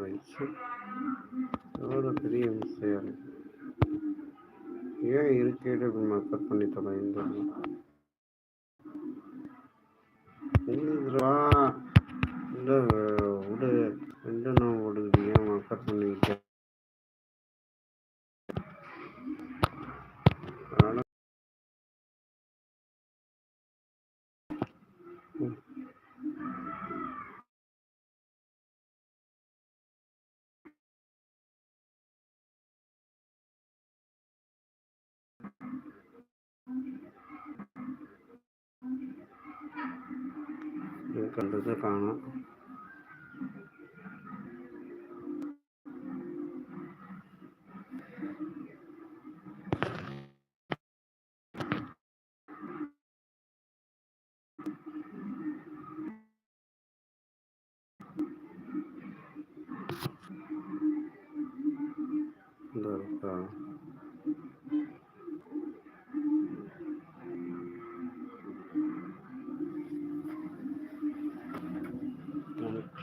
வச்சு எவ்வளோ பெரிய விஷயம். ஏன் இருக்கேடு இப்படி மக்கள் பண்ணி தொலைந்தது ரூபா விடு ரெண்டு நான் ஓடுது ஏன் மக்கள் பண்ணிக்கிட்டேன் இது கண்டது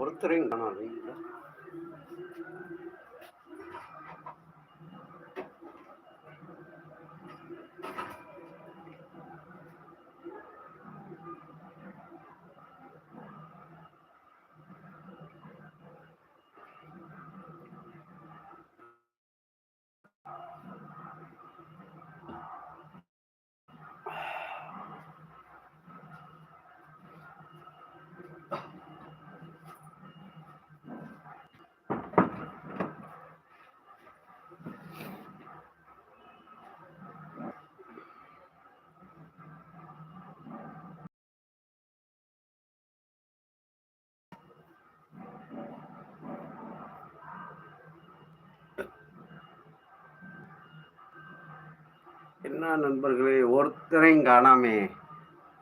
ஒருத்தரையும் காணாது இல்லை என்ன நண்பர்களே ஒருத்தரையும் காணாமே.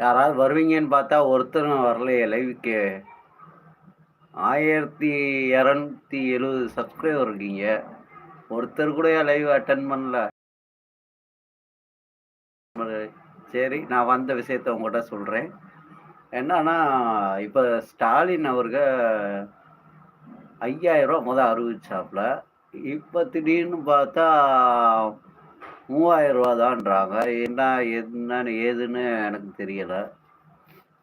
யாராவது வருவீங்கன்னு பார்த்தா ஒருத்தரும் வரலையே லைவுக்கு. ஆயிரத்தி இரநூத்தி எழுபது சப்ஸ்கிரைபர் இருக்கீங்க. ஒருத்தர் கூட லைவ் அட்டன் பண்ணல? சரி நான் வந்த விஷயத்த உங்கள்கிட்ட சொல்கிறேன் என்னன்னா இப்போ ஸ்டாலின் அவர்கள் ஐயாயிரம் ரூபா முதல் அறிவிச்சாப்புல. இப்போ திடீர்னு பார்த்தா மூவாயிரம் ரூபா தான்றாங்க என்ன என்னன்னு ஏதுன்னு எனக்கு தெரியலை.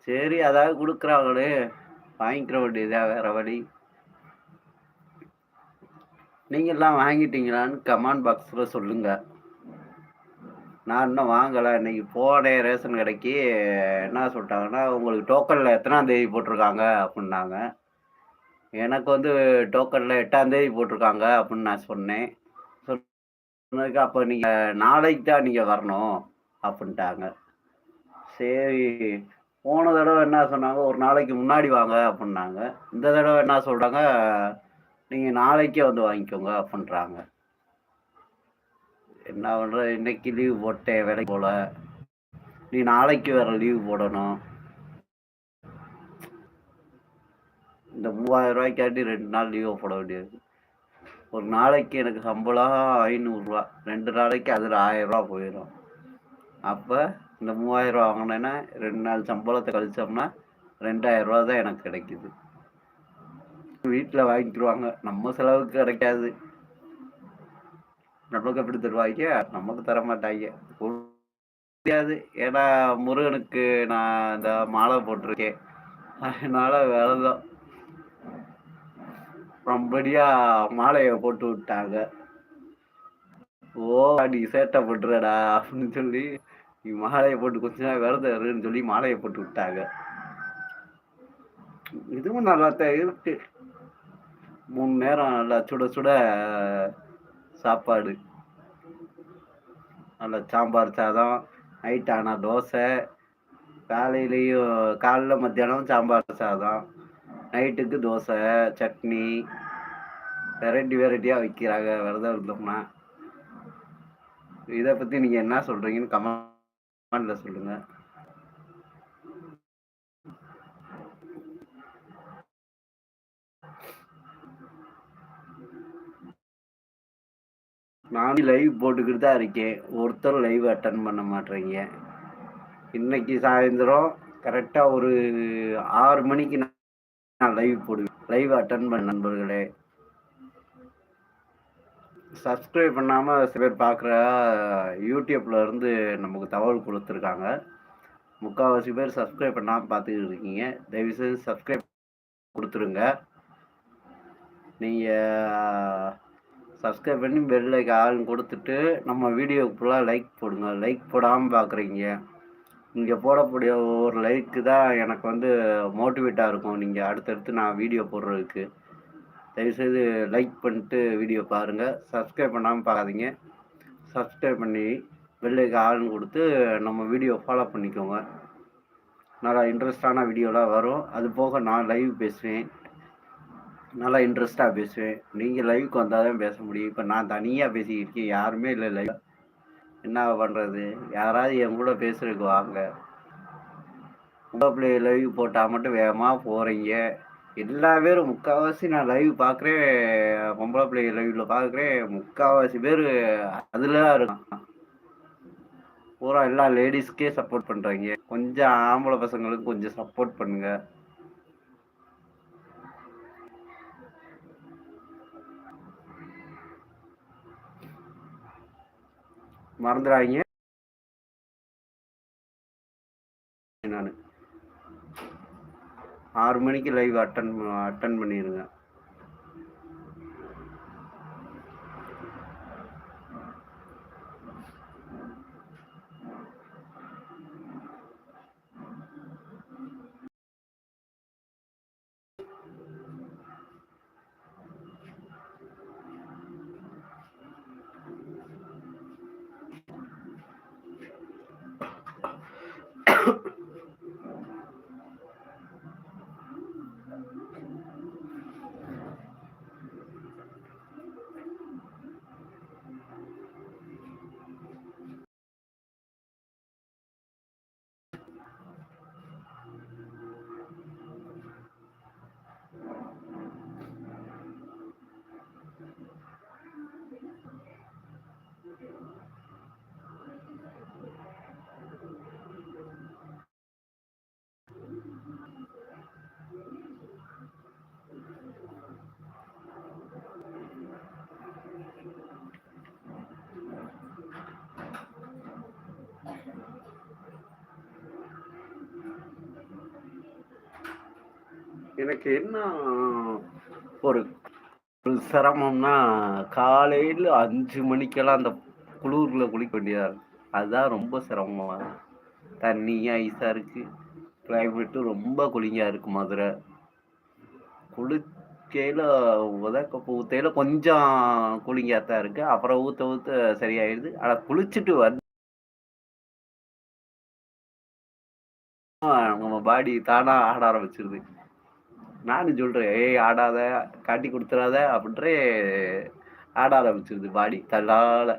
சரி அதாவது கொடுக்குறாங்களே வாங்கிக்கிற வேண்டியதா வேற வழி. நீங்கள்லாம் வாங்கிட்டீங்களான்னு கமெண்ட் பாக்ஸில் சொல்லுங்கள் நான் இன்னும் வாங்கலை. இன்னைக்கு போனேன் ரேஷன் கடைக்கு என்ன சொல்லிட்டாங்கன்னா உங்களுக்கு டோக்கனில் எத்தனாம் தேதி போட்டிருக்காங்க அப்படின்னாங்க. எனக்கு வந்து டோக்கனில் எட்டாம் தேதி போட்டிருக்காங்க அப்படின்னு நான் சொன்னேன். சொன்னதுக்கு அப்போ நீங்கள் நாளைக்கு தான் நீங்கள் வரணும் அப்படின்ட்டாங்க. சரி போன தடவை என்ன சொன்னாங்க? ஒரு நாளைக்கு முன்னாடி வாங்க அப்படின்னாங்க. இந்த தடவை என்ன சொல்கிறாங்க நீங்கள் நாளைக்கே வந்து வாங்கிக்கோங்க அப்படின்றாங்க. என்ன பண்ணுற இன்னைக்கு லீவ் போட்டேன் வேலைக்கு போல. நீ நாளைக்கு வேற லீவ் போடணும். இந்த மூவாயிரம் ரூபாய்க்காட்டி ரெண்டு நாள் லீவை போட வேண்டியது. ஒரு நாளைக்கு எனக்கு சம்பளம் ஐநூறுரூவா ரெண்டு நாளைக்கு அதில் ஆயிரரூவா போயிடும் அப்போ இந்த மூவாயிரரூவா வாங்கினேன்னா ரெண்டு நாள் சம்பளத்தை கழிச்சோம்னா ரெண்டாயிரரூவா தான் எனக்கு கிடைக்குது. வீட்டில் வாங்கிக்கிடுவாங்க நம்ம செலவுக்கு கிடைக்காது. நமக்கு எப்படி தருவாங்க நமக்கு தர மாட்டாங்க முடியாது. ஏன்னா முருகனுக்கு நான் இந்த மாலை போட்டிருக்கேன். அதனால வேலை தான். ரொம்படியா மாலையை போட்டு விட்டாங்க. ஓ நீ சேட்டை போட்டுறடா அப்படின்னு சொல்லி நீ மாலையை போட்டு கொஞ்ச நேரம் விரதம் இருன்னு சொல்லி மாலையை போட்டு விட்டாங்க. இதுவும் நல்லா தான் இருக்கு. மூணு நேரம் நல்லா சுட சுட சாப்பாடு. நல்லா சாம்பார் சாதம் நைட் ஆனால் தோசை காலையிலையும் காலைல மத்தியானம் சாம்பார் சாதம். நைட்டுக்கு தோசை சட்னி வெரைட்டி வெரைட்டியாக விற்கிறாங்க விரதம் இருந்தோம்னா. இதை பற்றி நீங்கள் என்ன சொல்கிறீங்கன்னு கமெண்டில் சொல்லுங்கள் நானும் லைவ் போட்டுக்கிட்டு தான் இருக்கேன். ஒருத்தர் லைவ் அட்டன் பண்ண மாட்டேறீங்க. இன்னைக்கு சாயந்தரம் கரெக்டாக ஒரு ஆறு மணிக்கு நான் லைவ் போடுவேன். லைவ் அட்டன் பண்ண நண்பர்களே. சப்ஸ்கிரைப் பண்ணாமல் சில பேர் பார்க்குற யூடியூப்பில் இருந்து நமக்கு தகவல் கொடுத்துருக்காங்க. முக்கால்வாசி பேர் சப்ஸ்கிரைப் பண்ணாமல் பார்த்துக்கிட்டு இருக்கீங்க. தயவுசெய்து சப்ஸ்கிரைப் கொடுத்துருங்க. நீங்கள் சப்ஸ்கிரைப் பண்ணி பெல்லைக்கு ஆள் கொடுத்துட்டு நம்ம வீடியோக்கு ஃபுல்லாக லைக் போடுங்க. லைக் போடாமல் பார்க்குறீங்க இங்கே போடக்கூடிய ஒவ்வொரு லைக்கு தான் எனக்கு வந்து மோட்டிவேட்டாக இருக்கும். நீங்கள் அடுத்தடுத்து நான் வீடியோ போடுறதுக்கு. தயவுசெய்து லைக் பண்ணிட்டு வீடியோ பாருங்கள் சப்ஸ்கிரைப் பண்ணாமல் பார்க்காதீங்க சப்ஸ்கிரைப் பண்ணி வெள்ளைக்கு ஆள்னு கொடுத்து நம்ம வீடியோ ஃபாலோ பண்ணிக்கோங்க. நல்லா இன்ட்ரெஸ்டான வீடியோலாம் வரும். அது போக நான் லைவ் பேசுவேன். நல்லா இன்ட்ரெஸ்டாக பேசுவேன். நீங்கள் லைவுக்கு வந்தால் தான் பேச முடியும். இப்போ நான் தனியாக பேசிக்கிட்டு இருக்கேன். யாருமே இல்லை லைவ் என்ன பண்ணுறது யாராவது என் கூட பேசுறதுக்கு வாங்க. உங்கள் பிள்ளை லைவ் போட்டால் மட்டும் வேகமாக போகிறீங்க எல்லா பேரும் முக்கால்வாசி நான் லைவ் பார்க்குறேன் பொம்பளை பிள்ளை லைவில் பார்க்குறேன் முக்கால்வாசி பேர் அதில் தான் இருக்கான் பூரா எல்லா லேடிஸ்க்கே சப்போர்ட் பண்ணுறாங்க கொஞ்சம் ஆம்பளை பசங்களுக்கு கொஞ்சம் சப்போர்ட் பண்ணுங்கள் மறந்துடாதீங்க. நான். ஆறு மணிக்கு லைவ் அட்டன் அட்டன் பண்ணிடுங்க எனக்கு என்ன ஒரு சிரமம்னா காலையில் அஞ்சு மணிக்கெல்லாம் அந்த குளூரில் குளிக்க வேண்டியதா இருக்கு. அதுதான் ரொம்ப சிரமமாக தண்ணியும் ஐஸாக இருக்குது கிளைமேட்டும் ரொம்ப குளிங்காக இருக்குது மதுரை. குளிக்கையில் உதக்க ஊற்றையில் கொஞ்சம் கூலிங்காக தான் இருக்குது அப்புறம் ஊற்ற ஊற்ற சரியாயிடுது. ஆனால் குளிச்சுட்டு வந்து நம்ம பாடி தானாக ஆட ஆரம்பிச்சிருது. நானும் சொல்கிறேன் ஏய் ஆடாத காட்டி கொடுத்துடாத அப்படின்றே ஆட ஆரம்பிச்சிருது பாடி. தள்ளால.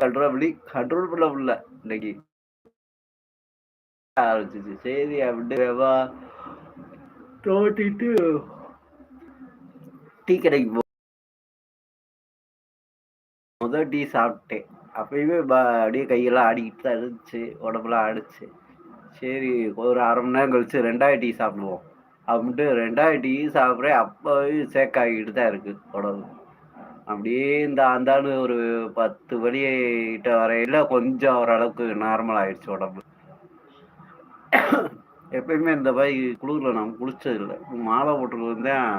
கண்ட்ரோல் கண்ட்ரோல் பண்ண முடியல இன்னைக்கு. ஆரம்பிச்சிச்சு சரி அப்படின்ட்டு வா. தோட்டிட்டு டீ கடைக்கு போ. முதல் டீ சாப்பிட்டேன். அப்பயுமே அப்படியே கையெல்லாம் ஆடிக்கிட்டு தான் இருந்துச்சு. உடம்புலாம் ஆடிச்சு. சரி ஒரு அரை மணி நேரம் கழிச்சு ரெண்டாயிரம் டீ சாப்பிடுவோம். அப்படின்ட்டு ரெண்டாயிரத்தி டீ சாப்பிட்றேன். அப்போவே சேக்காகிட்டு தான் இருக்குது உடம்பு. அப்படியே இந்த அந்தாண்டு ஒரு பத்து வழியிட்ட வரையில கொஞ்சம் ஓரளவுக்கு நார்மல் ஆயிடுச்சு உடம்பு. எப்பயுமே இந்த மாதிரி குளிரில் நம்ம குளிச்சது இல்லை. மாலை போட்டுருக்கு தான்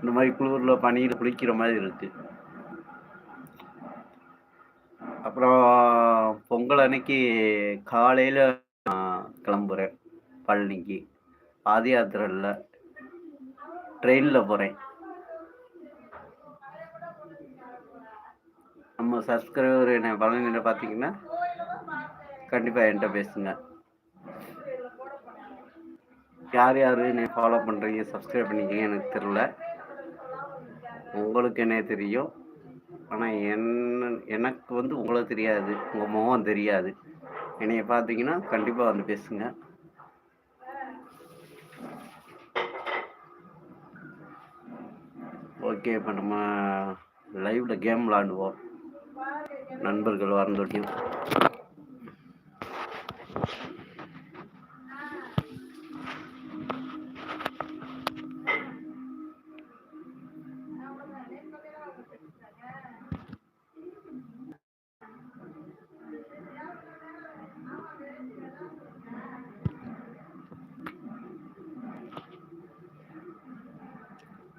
இந்த மாதிரி குளிரில் பனியில் குளிக்கிற மாதிரி இருக்குது அப்புறம் பொங்கல் அன்னைக்கு காலையில் கிளம்புறேன். பழனிக்கு பாத யாத்திரை ட்ரெயினில் போகிறேன் நம்ம சப்ஸ்கிரைபர் என்ன பழனியில் பார்த்தீங்கன்னா கண்டிப்பாக என்கிட்ட பேசுங்க. யார் யார் என்னை ஃபாலோ பண்ணுறீங்க சப்ஸ்கிரைப் பண்ணிக்கிங்க எனக்கு தெரில உங்களுக்கு என்ன தெரியும்? ஆனால் என்ன எனக்கு வந்து உங்களை தெரியாது. உங்கள் முகம் தெரியாது. என்னைய பார்த்தீங்கன்னா கண்டிப்பாக வந்து பேசுங்க. ஓகே இப்போ நம்ம லைவில் கேம் விளாண்டுவோம் நண்பர்கள் வரந்தோட்டியும்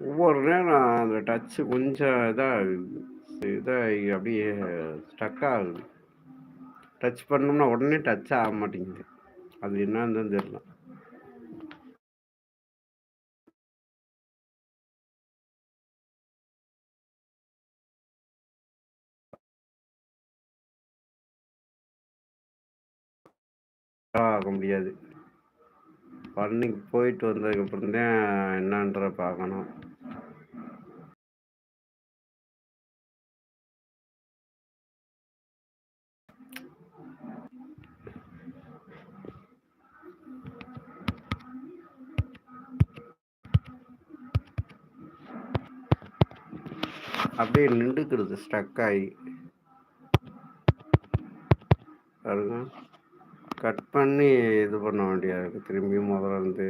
ஒவ்வொரு நேரம் அந்த கொஞ்சம் இதாக இதாகி அப்படியே ஸ்டக் ஆகுது டச் பண்ணோம்னா உடனே டச் ஆக மாட்டேங்குது. அது என்னன்னு தெரியல. ஆக முடியாது. பழனிக்கு போயிட்டு வந்ததுக்கப்புறம் தான் என்னன்ற பார்க்கணும். அப்படியே நின்றுக்கிறது ஸ்டக் ஆகி. பாருங்க. கட் பண்ணி இது பண்ண வேண்டியது இருக்குது திரும்பியும் முதல்ல இருந்து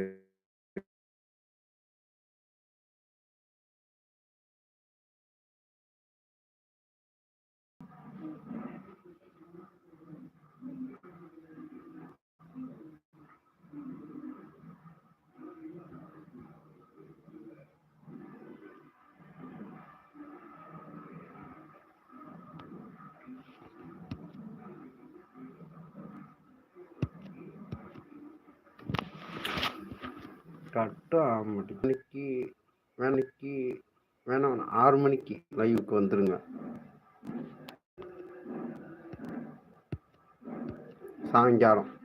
கட்டும் ஆக மாட்டேங்குது. மணிக்கு வேலைக்கு வேணாம் வேணாம் ஆறு மணிக்கு லைவுக்கு வந்துருங்க. சாயங்காலம்.